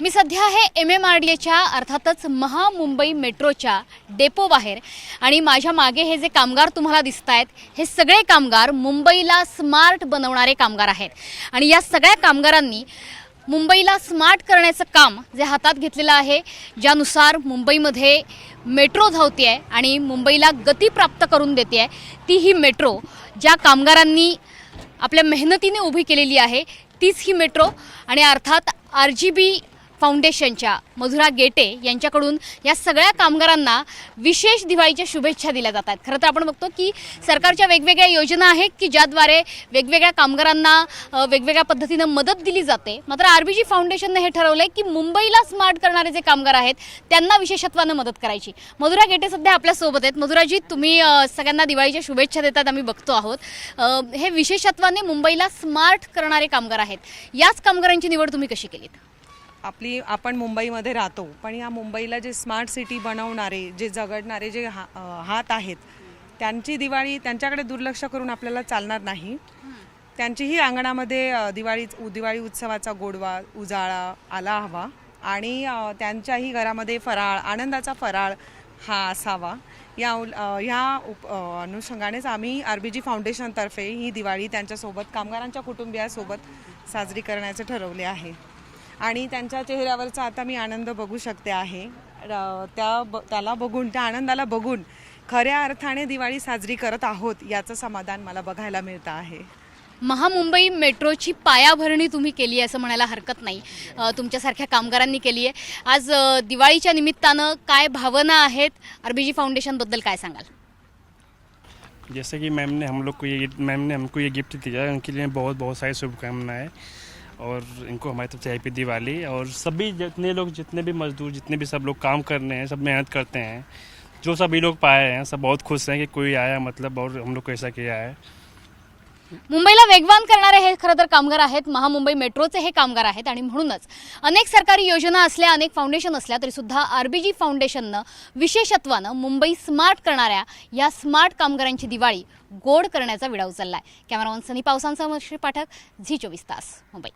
मी सध्या आहे M M R D एच्या अर्थातच महामुंबई मेट्रोच्या डेपो बाहेर आणि माझ्या मागे हे जे कामगार तुम्हाला दिसत आहेत हे सगळे कामगार मुंबईला स्मार्ट बनवणारे कामगार आहेत. आणि या सगळ्या कामगारांनी मुंबईला स्मार्ट करण्याचं काम जे हातात घेतलेलं आहे ज्यानुसार मुंबईमध्ये मेट्रो धावते आहे आणि मुंबईला गती प्राप्त करून देते आहे ती ही मेट्रो ज्या कामगारांनी आपल्या मेहनतीने उभी केलेली आहे तीच ही मेट्रो. आणि अर्थात आर जी बी फाउंडेशनच्या मधुरा गेटे यांच्याकडून या सगळ्या कामगारांना विशेष दिवाळीच्या शुभेच्छा दिल्या जात आहेत. खरं तर आपण बघतो की सरकारच्या वेगवेगळ्या योजना आहेत की ज्याद्वारे वेगवेगळ्या कामगारांना वेगवेगळ्या पद्धतीनं मदत दिली जाते. मात्र आर बी जी फाउंडेशनने हे ठरवलं आहे की मुंबईला स्मार्ट करणारे जे कामगार आहेत त्यांना विशेषत्वानं मदत करायची. मधुरा गेटे सध्या आपल्यासोबत आहेत. मधुराजी तुम्ही सगळ्यांना दिवाळीच्या शुभेच्छा देतात आम्ही बघतो आहोत. हे विशेषत्वाने मुंबईला स्मार्ट करणारे कामगार आहेत. याच कामगारांची निवड तुम्ही कशी केलीत? आपली आपण मुंबईमध्ये राहतो. पण या मुंबईला जे स्मार्ट सिटी बनवणारे जे जगडणारे जे हा हात आहेत त्यांची दिवाळी त्यांच्याकडे दुर्लक्ष करून आपल्याला चालणार नाही. त्यांचीही अंगणामध्ये दिवाळी दिवाळी उत्सवाचा गोडवा उजाळा आला हवा. आणि त्यांच्याही घरामध्ये फराळ आनंदाचा फराळ हा असावा. या उल- ह्या उप अनुषंगानेच आम्ही आर बी जी फाउंडेशनतर्फे ही दिवाळी त्यांच्यासोबत कामगारांच्या कुटुंबियासोबत साजरी करण्याचे ठरवले आहे. आणि त्यांच्या चेहऱ्यावरचा आता मी आनंद बघू शकते आहे. त्या ब त्याला बघून त्या आनंदाला बघून खऱ्या अर्थाने दिवाळी साजरी करत आहोत याचं समाधान मला बघायला मिळतं आहे. महामुंबई मेट्रोची पायाभरणी तुम्ही केली आहे असं म्हणायला हरकत नाही. तुमच्यासारख्या कामगारांनी केली आहे. आज दिवाळीच्या निमित्तानं काय भावना आहेत? आरबीजी फाउंडेशनबद्दल काय सांगाल? जैसे कि मैम ने हम लोग को ये मैम ने हमको ये गिफ्ट दिया उनके लिए बहुत बहुत सारी शुभकामनाएं। और इनको हमारी तरफ से हैप्पी दिवाली और सभी जितने लोग जितने भी मजदूर जितने भी सब लोग काम कर रहे हैं सब मेहनत करते हैं जो सभी लोग पाए हैं सब बहुत खुश हैं कि कोई आया मतलब और हम लोग को ऐसा किया है। मुंबईला वेगवान करणारे हे खरं तर कामगार आहेत महामुंबई मेट्रोचे हे कामगार आहेत आणि म्हणूनच अनेक सरकारी योजना असल्या अनेक फाउंडेशन असल्या तरी सुद्धा आरबीजी फाउंडेशननं विशेषत्वानं मुंबई स्मार्ट करणाऱ्या या स्मार्ट कामगारांची दिवाळी गोड करण्याचा विडा उचललाय. कॅमेरामन सनी पावसांचा पाठक झी चोवीस तास मुंबई.